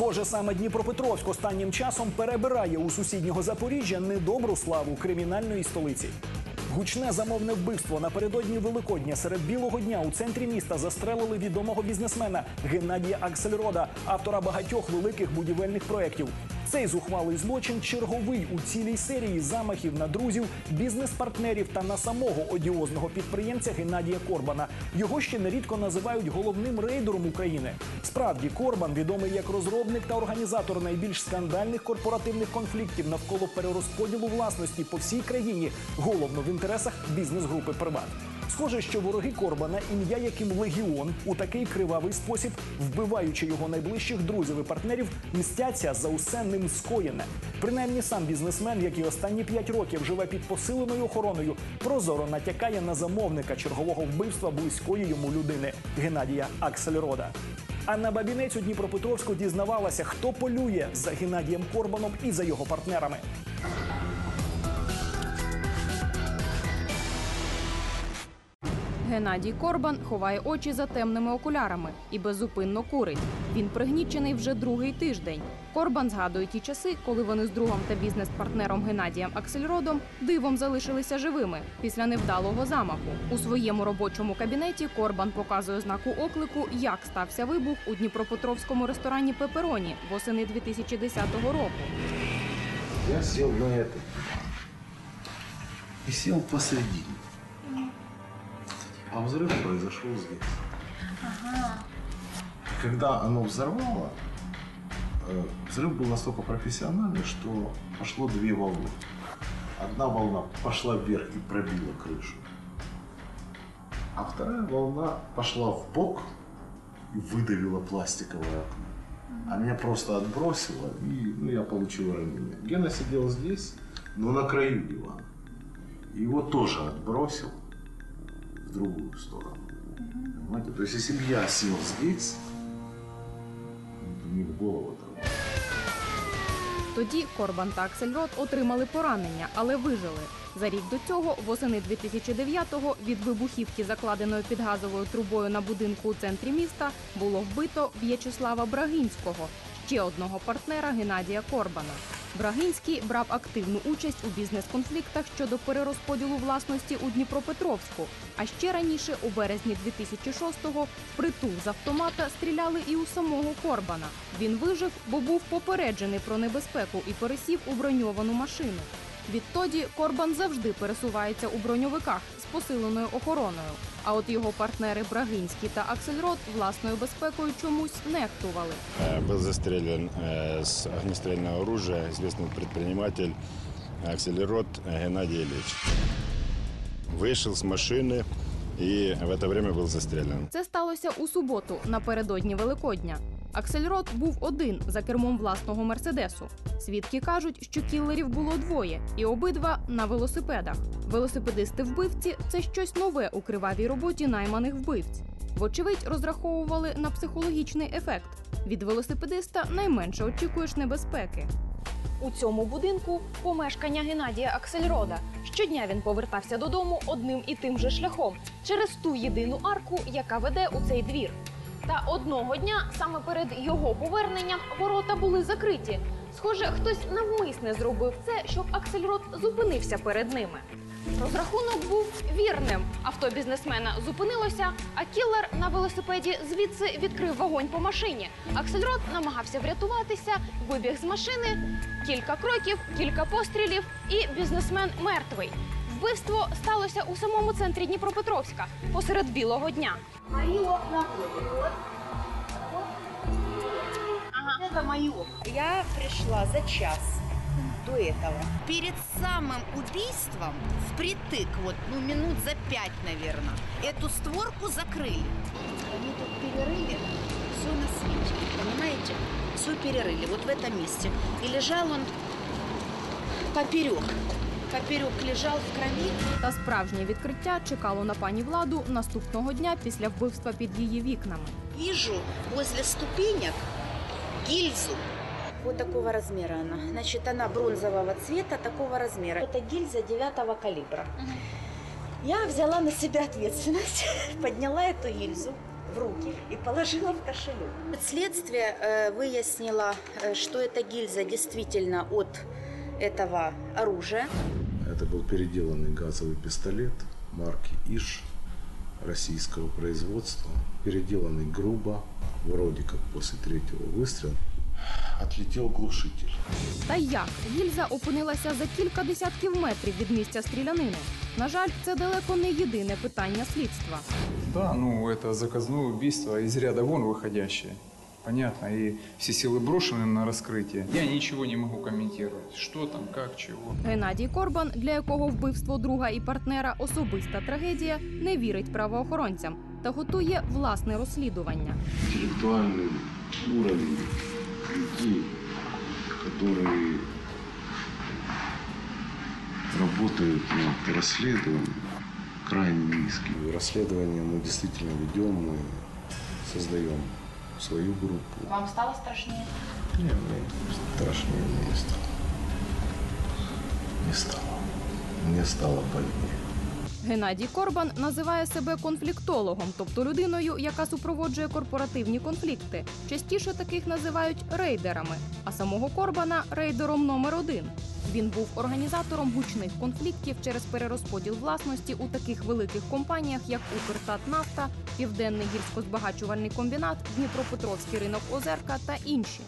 Схоже, саме Дніпропетровськ останнім часом перебирає у сусіднього Запоріжжя недобру славу кримінальної столиці. Гучне замовне вбивство напередодні Великодня серед білого дня у центрі міста застрелили відомого бізнесмена Геннадія Аксельрода, автора багатьох великих будівельних проєктів. Цей зухвалий злочин черговий у цілій серії замахів на друзів, бізнес-партнерів та на самого одіозного підприємця Геннадія Корбана. Його ще нерідко називають головним рейдером України. Справді, Корбан відомий як розробник та організатор найбільш скандальних корпоративних конфліктів навколо перерозподілу власності по всій країні, головно в інтересах бізнес-групи Приват. Схоже, що вороги Корбана, ім'я яким Легіон, у такий кривавий спосіб, вбиваючи його найближчих друзів і партнерів, мстяться за усе ним скоєне. Принаймні сам бізнесмен, який останні п'ять років живе під посиленою охороною, прозоро натякає на замовника чергового вбивства близької йому людини Геннадія Аксельрода. Анна Бабінець у Дніпропетровську дізнавалася, хто полює за Геннадієм Корбаном і за його партнерами. Геннадій Корбан ховає очі за темними окулярами і беззупинно курить. Він пригнічений вже другий тиждень. Корбан згадує ті часи, коли вони з другом та бізнес-партнером Геннадієм Аксельродом дивом залишилися живими після невдалого замаху. У своєму робочому кабінеті Корбан показує знаку оклику, як стався вибух у Дніпропетровському ресторані Пепероні восени 2010 року. Я сел на этот и сел посередине. А взрыв произошел здесь. И Когда оно взорвало, э, взрыв был настолько профессиональный, что пошло две волны. Одна волна пошла вверх и пробила крышу. А вторая волна пошла в бок и выдавила пластиковое окно. А меня просто отбросило, и ну, я получил ранение. Гена сидел здесь, но на краю дивана. Его тоже отбросил в другую сторону. Понимаете? То есть, если бы я сел здесь, мне в голову это Тоді Корбан та Аксельрод отримали поранення, але вижили. За рік до цього, восени 2009-го, від вибухівки, закладеної під газовою трубою на будинку у центрі міста, було вбито В'ячеслава Брагинського, ще одного партнера Геннадія Корбана. Брагинський брав активну участь у бізнес-конфліктах щодо перерозподілу власності у Дніпропетровську. А ще раніше, у березні 2006-го, впритул з автомата стріляли і у самого Корбана. Він вижив, бо був попереджений про небезпеку і пересів у броньовану машину. Відтоді Корбан завжди пересувається у броньовиках посиленою охороною. А от його партнери Брагинський та Аксельрод власною безпекою чомусь нехтували. Э, Был застрелен э, с огнестрельного оружия известный предприниматель Акселерот Геннадий Ильич. Вышел с машины и в это время был застрелен. Це сталося у суботу напередодні Великодня. Аксельрод був один за кермом власного мерседесу. Свідки кажуть, що кілерів було двоє, і обидва на велосипедах. Велосипедисти-вбивці це щось нове у кривавій роботі найманих вбивць. Вочевидь, розраховували на психологічний ефект. Від велосипедиста найменше очікуєш небезпеки. У цьому будинку помешкання Геннадія Аксельрода. Щодня він повертався додому одним і тим же шляхом через ту єдину арку, яка веде у цей двір. Та одного дня, саме перед його поверненням, ворота були закриті. Схоже, хтось навмисне зробив це, щоб Аксельрод зупинився перед ними. Розрахунок був вірним. Авто бізнесмена зупинилося, а кілер на велосипеді звідси відкрив вогонь по машині. Аксельрод намагався врятуватися, вибіг з машини. Кілька кроків, кілька пострілів, і бізнесмен мертвий. Вбивство сталося у самому центрі Дніпропетровська посеред білого дня. Мои окна. Вот. Ага. Это мои окна. Я пришла за час до этого. Перед самым убийством впритык, вот, ну, минут за пять, наверное, эту створку закрыли. Они тут перерыли все на свете, понимаете? Все перерыли, вот в этом месте. И лежал он поперек. Поперек лежал в крови. Та справжнє відкриття чекало на пані владу наступного дня після вбивства під її вікнами. Вижу возле ступенек гильзу. Вот такого размера она. Значит, она бронзового цвета, такого размера. Это гильза девятого калибра. Я взяла на себя ответственность, подняла эту гильзу, в руки и положила в кошелек. Следствие э, выяснило, э, что эта гильза действительно от этого оружия. Это был переделанный газовый пистолет марки ИЖ российского производства. Переделанный грубо, вроде как после третьего выстрела. Отлетел глушитель. Та як гільза опинилася за кілька десятків метрів від місця стрілянини. На жаль, це далеко не єдине питання слідства. Да, ну это заказное убийство из ряда вон выходящее. Понятно. И все силы брошены на раскрытие. Я ничего не могу комментировать. Что там, как, чего. Геннадій Корбан, для якого вбивство друга і партнера особиста трагедія, не вірить правоохоронцям та готує власне розслідування. Интеллектуальный уровень людей, которые работают над расследованием, крайне низкий. Расследование мы действительно ведем, мы создаем свою группу. Вам стало страшнее? Не, мне страшнее не стало. Не стало. Мне стало больнее. Геннадій Корбан називає себе конфліктологом, тобто людиною, яка супроводжує корпоративні конфлікти. Частіше таких називають рейдерами, а самого Корбана рейдером номер один. Він був організатором гучних конфліктів через перерозподіл власності у таких великих компаніях, як Укртатнафта, Південний гірськозбагачувальний комбінат, Дніпропетровський ринок Озерка та інші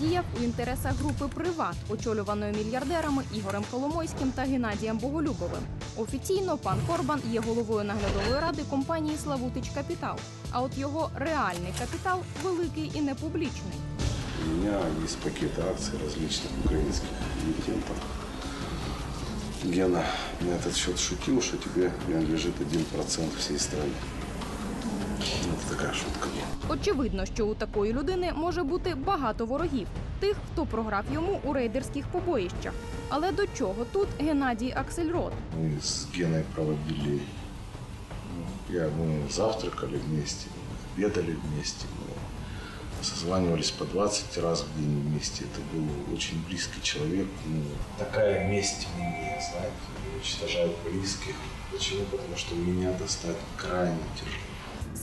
Діяв у інтересах групи Приват, очолюваної мільярдерами Ігорем Коломойським та Геннадієм Боголюбовим. Офіційно пан Корбан є головою наглядової ради компанії Славутич Капітал. А от його реальний капітал великий і непублічний. У меня есть пакеты акций различных украинских эмитентов. Гена на этот счет шутил, что тебе принадлежит 1% всей страны. Это такая шутка была. Очевидно, що у такої людини може бути багато ворогів, тих, хто програв йому у рейдерських побоїщах. Але до чого тут Геннадій Аксельрод? Мы с Геной проводили, ну, я, мы завтракали вместе, мы обедали вместе, мы созванивались по 20 раз в день вместе. Это был очень близкий человек. Ну, такая месть мне, знаете, уничтожают близких. Почему? Потому что меня достать крайне тяжело.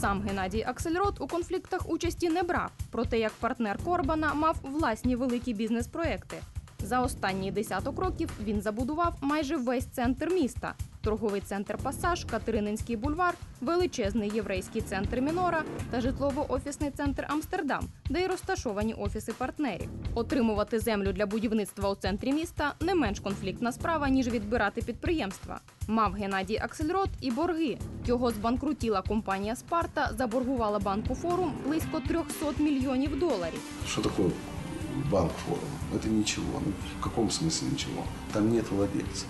Сам Геннадій Аксельрод у конфліктах участі не брав, проте як партнер Корбана мав власні великі бізнес-проекти. За останні десяток років він забудував майже весь центр міста: торговий центр Пасаж, Катерининський бульвар, величезний єврейський центр Мінора та житлово-офісний центр Амстердам, де й розташовані офіси партнерів. Отримувати землю для будівництва у центрі міста не менш конфліктна справа, ніж відбирати підприємства. Мав Геннадій Аксельрод і борги. Його збанкрутіла компанія Спарта, заборгувала банку форум близько 300 мільйонів доларів. Что такое банк форум? Это ничего. Ну, в каком смысле ничего? Там нет владельцев.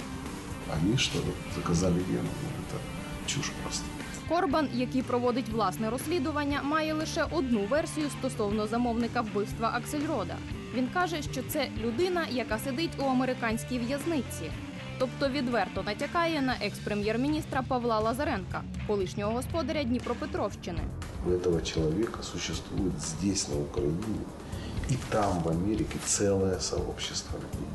Они что ли заказали Гену? Ну, это чушь просто. Корбан, який проводить власне розслідування, має лише одну версію стосовно замовника вбивства Аксельрода. Він каже, що це людина, яка сидить у американській в'язниці. Тобто відверто натякає на екс-прем'єр-міністра Павла Лазаренка, колишнього господаря Дніпропетровщини. У этого человека существует здесь, на Украине, и там, в Америке, целое сообщество людей,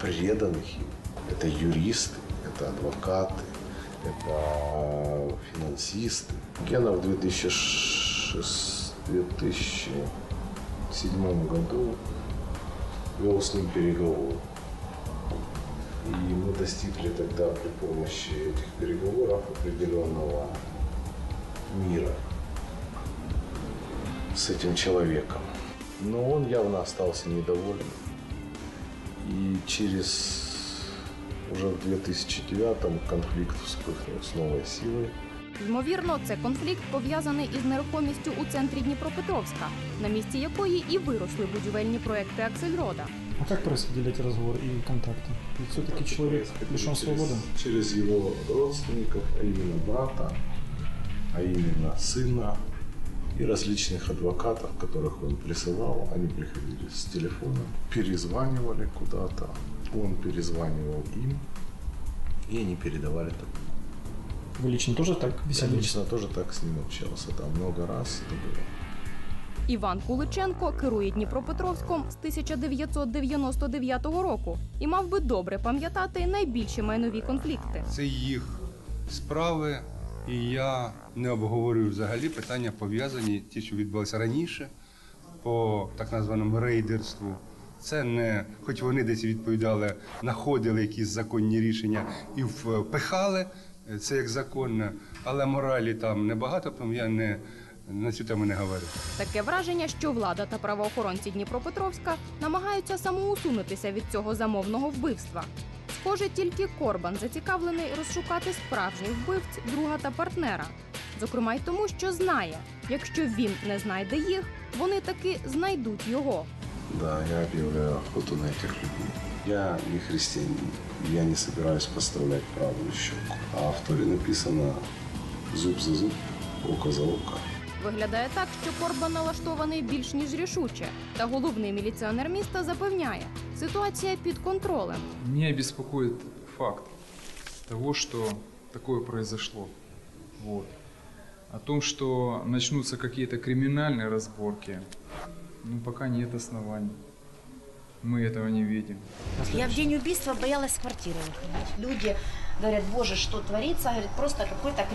преданных им. Это юристы, это адвокаты, это финансисты. Гена в 2006 2007 году вел с ним переговоры. И мы достигли тогда при помощи этих переговоров определенного мира с этим человеком. Но он явно остался недоволен. И через уже в 2009 конфликт вспыхнул с новой силой. Ймовірно, це конфлікт пов'язаний із нерухомістю у центрі Дніпропетровська, на місці якої і виросли будівельні проекти Аксельрода. А как происходили эти разговоры и контакты? Ведь все-таки человек лишен через, свободы. Через его родственников, а именно брата, а именно сына и различных адвокатов, которых он присылал. Они приходили с телефона, перезванивали куда-то, он перезванивал им, и они передавали так. Вы лично тоже так Я беседовали? лично тоже так с ним общался, там много раз это было. Іван Куличенко керує Дніпропетровськом з 1999 року і мав би добре пам'ятати найбільші майнові конфлікти. Це їх справи, І я не обговорюю взагалі питання пов'язані ті, що відбулися раніше по так названому рейдерству. Це не, хоч вони десь відповідали, знаходили якісь законні рішення і впихали це як законне, але моралі там небагато, тому я не на цю тему не говорю. Таке враження, що влада та правоохоронці Дніпропетровська намагаються самоусунутися від цього замовного вбивства. Схоже, тільки Корбан зацікавлений розшукати справжніх вбивць друга та партнера. Зокрема й тому, що знає, якщо він не знайде їх, вони таки знайдуть його. Да, я объявляю охоту на этих людей. Я не христианин, я не собираюсь подставлять правую щеку. А в Торе написано зуб за зуб, око за око. Виглядає так, що Корбан налаштований більш ніж рішуче. Та головний міліціонер міста запевняє, ситуація під контролем. Меня беспокоит факт того, что такое произошло. Вот. О том, что начнутся какие-то криминальные разборки, ну, пока нет оснований. Мы этого не видим. Я в день убийства боялась с квартиры выходить. Люди говорят, боже, что творится? Говорят, просто какой-то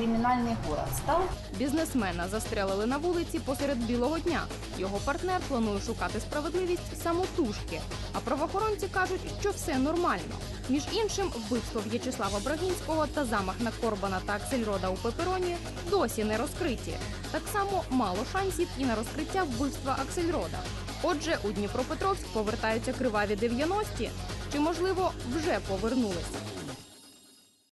город стал. Бізнесмена застрелили на вулиці посеред білого дня. Його партнер планує шукати справедливість самотужки. А правоохоронці кажуть, що все нормально. Між іншим, вбивство В'ячеслава Брагінського та замах на Корбана та Аксельрода у Пепероні досі не розкриті. Так само мало шансів і на розкриття вбивства Аксельрода. Отже, у Дніпропетровськ повертаються криваві 90-ті? Чи можливо вже повернулися?